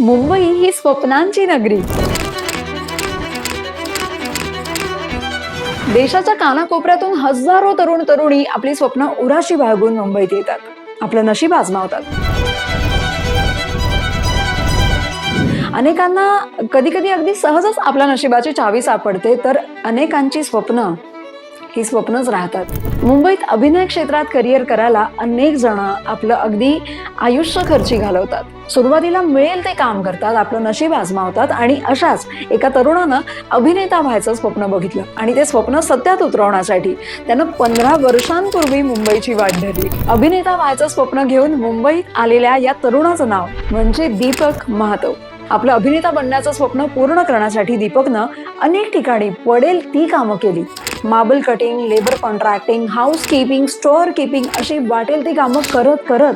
मुंबई ही स्वप्नांची नगरी. देशाच्या कानाकोपऱ्यातून हजारो तरुण तरुणी आपली स्वप्न उराशी बाळगून मुंबईत येतात. आपलं नशीब आजमावतात. अनेकांना कधी कधी अगदी सहजच आपल्या नशिबाची चावी सापडते तर अनेकांची स्वप्न ही स्वप्नच राहतात. मुंबईत अभिनय क्षेत्रात करिअर करायला अनेक जण आपलं अगदी आयुष्य खर्ची घालवतात. सुरुवातीला मिळेल ते काम करतात आपलं नशीब आजमावतात आणि अशाच एका तरुणानं अभिनेता व्हायचं स्वप्न बघितलं आणि ते स्वप्न सत्यात उतरवण्यासाठी त्यानं पंधरा वर्षांपूर्वी मुंबईची वाट धरली. अभिनेता व्हायचं स्वप्न घेऊन मुंबईत आलेल्या या तरुणाचं नाव म्हणजे दीपक महातो. आपलं अभिनेता बनण्याचं स्वप्न पूर्ण करण्यासाठी दीपकनं अनेक ठिकाणी पडेल ती कामं केली. Marble cutting labour contracting house keeping store keeping अशी वाटेल ती कामं करत करत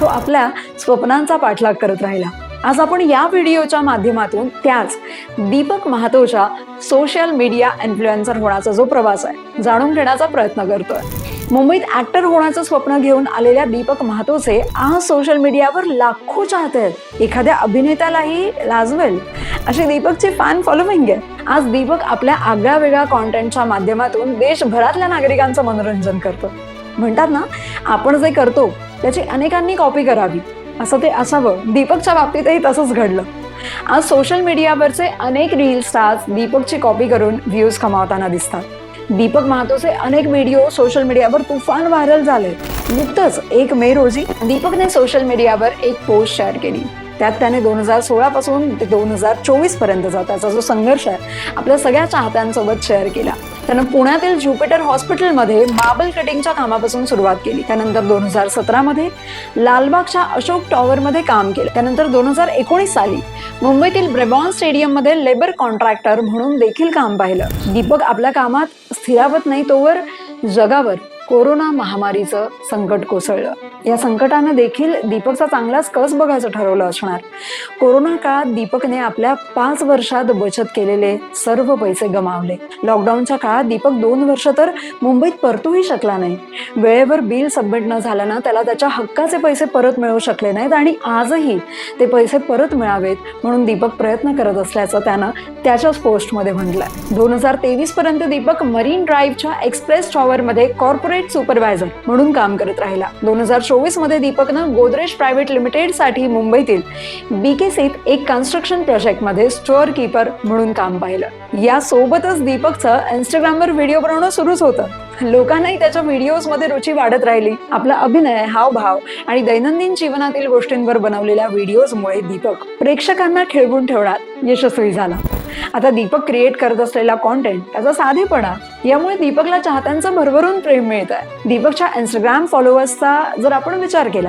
तो आपल्या स्वप्नांचा पाठलाग करत राहिला. आज आपण या व्हिडिओच्या माध्यमातून त्याच दीपक महातोच्या सोशल मीडिया इन्फ्लुएन्सर होण्याचा जो प्रवास आहे जाणून घेण्याचा प्रयत्न करतोय. मुंबईत ऍक्टर होण्याचं स्वप्न घेऊन आलेल्या दीपक महातोचे आज सोशल मीडियावर लाखो चाहते आहेत. एखाद्या अभिनेत्यालाही लाजवेल. अशी दीपकची फॅन फॉलोविंग आहे आज दीपक आपल्या आगळ्या वेगळ्या कॉन्टेंटच्या माध्यमातून देशभरातल्या नागरिकांचं मनोरंजन करतो. म्हणतात ना आपण जे करतो त्याची अनेकांनी कॉपी करावी. असं ते असावं. दीपकच्या बाबतीतही तसंच घडलं. आज सोशल मीडियावरचे अनेक रील स्टार्स दीपकची कॉपी करून व्ह्यूज कमावताना दिसतात. दीपक महातोचे अनेक व्हिडिओ सोशल मीडियावर तुफान व्हायरल झाले. नुकतंच एक मे रोजी दीपकने सोशल मीडियावर एक पोस्ट शेअर केली. त्यात त्याने दोन हजार सोळा पासून ते दोन हजार चोवीस पर्यंतचा त्याचा जो संघर्ष आहे आपल्या सगळ्या चाहत्यांसोबत शेअर केला. त्यानं पुण्यातील ज्युपिटर हॉस्पिटलमध्ये मार्बल कटिंगच्या कामापासून सुरुवात केली. त्यानंतर दोन हजार सतरामध्ये लालबागच्या अशोक टॉवरमध्ये काम केलं. त्यानंतर दोन हजार एकोणीस साली मुंबईतील ब्रेबॉन स्टेडियममध्ये लेबर कॉन्ट्रॅक्टर म्हणून देखील काम पाहिलं. दीपक आपल्या कामात स्थिरावत नाही तोवर जगावर कोरोना महामारीचं संकट कोसळलं. या संकटानं देखील दीपकचा चांगलाच कस बघायचं ठरवलं असणार. कोरोना काळात दीपकने आपल्या पाच वर्षात बचत केलेले सर्व पैसे गमावले. लॉकडाऊनच्या काळात दीपक दोन वर्ष तर मुंबईत परतूही शकला नाही. वेळेवर बिल सबमिट न झाल्यानं त्याला त्याच्या हक्काचे पैसे परत मिळू शकले नाहीत आणि आजही ते पैसे परत मिळावेत म्हणून दीपक प्रयत्न करत असल्याचं त्यानं त्याच्याच पोस्टमध्ये म्हटलंय. दोन हजार तेवीस पर्यंत दीपक मरीन ड्राईव्हच्या एक्सप्रेस टॉवरमध्ये कॉर्पोरेट सुपरवायझर म्हणून काम करत राहिला. दोन हजार चोवीसमध्ये दीपकनं गोदरेज प्रायव्हेट लिमिटेडसाठी मुंबईतील बीकेसीत एक कन्स्ट्रक्शन प्रोजेक्टमध्ये स्टोअर कीपर म्हणून काम पाहिलं. यासोबतच दीपकचं इंस्टाग्रामवर व्हिडिओ बनवणं सुरूच होतं. लोकांनाही त्याच्या व्हिडिओजमध्ये रुची वाढत राहिली. आपला अभिनय हावभाव आणि दैनंदिन जीवनातील गोष्टींवर बनवलेल्या व्हिडिओजमुळे दीपक प्रेक्षकांना खिळवून ठेवण्यात यशस्वी झाला. आता दीपक क्रिएट करत असलेला कॉन्टेंट त्याचा साधेपणा यामुळे दीपकला चाहत्यांचं भरभरून प्रेम मिळत आहे दीपकच्या इंस्टाग्राम फॉलोअर्सचा जर आपण विचार केला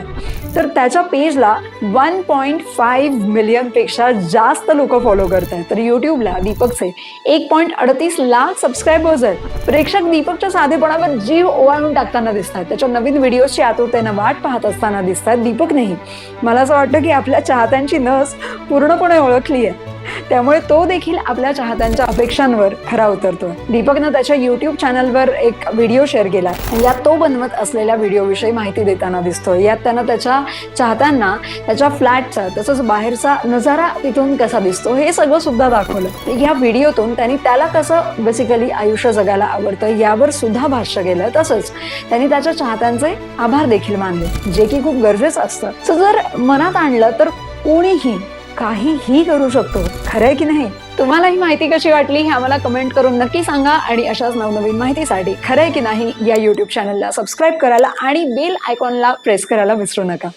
तर त्याच्या पेजला वन पॉईंट फाईव्ह मिलियनपेक्षा जास्त लोक फॉलो करत आहेत तर युट्यूबला दीपकचे एक पॉईंट अडतीस लाख सबस्क्रायबर्स आहेत. प्रेक्षक दीपकच्या साधेपणावर जीव ओवाळून टाकताना दिसत आहेत त्याच्या नवीन व्हिडिओची आतुरतेनं वाट पाहत असताना दिसत आहेत दीपकनेही. मला असं वाटतं की आपल्या चाहत्यांची नस पूर्णपणे ओळखली आहे त्यामुळे तो देखील आपल्या चाहत्यांच्या अपेक्षांवर खरा उतरतो दीपकनं त्याच्या युट्यूब चॅनलवर एक व्हिडिओ शेअर केला. यात तो बनवत असलेल्या व्हिडिओविषयी माहिती देताना दिसतोय. यात त्यानं त्याच्या चाहत्यांना त्याच्या फ्लॅटचा तसंच बाहेरचा नजारा तिथून कसा दिसतो हे सगळं सुद्धा दाखवलं. या व्हिडिओतून त्यांनी त्याला कसं बेसिकली आयुष्य जगायला आवडतं यावर सुद्धा भाष्य केलं. तसंच त्यांनी त्याच्या चाहत्यांचे आभार देखील मानले जे की खूप गरजेचं असतं. So जर मनात आणलं तर कोणीही काहीही करू शकतो. खरंय की नाही? तुम्हाला ही माहिती कशी वाटली हे आम्हाला कमेंट करून नक्की सांगा आणि अशाच नवनवीन माहितीसाठी खरंय की नाही या युट्यूब चॅनलला सबस्क्राईब करायला आणि बेल आयकॉनला प्रेस करायला विसरू नका.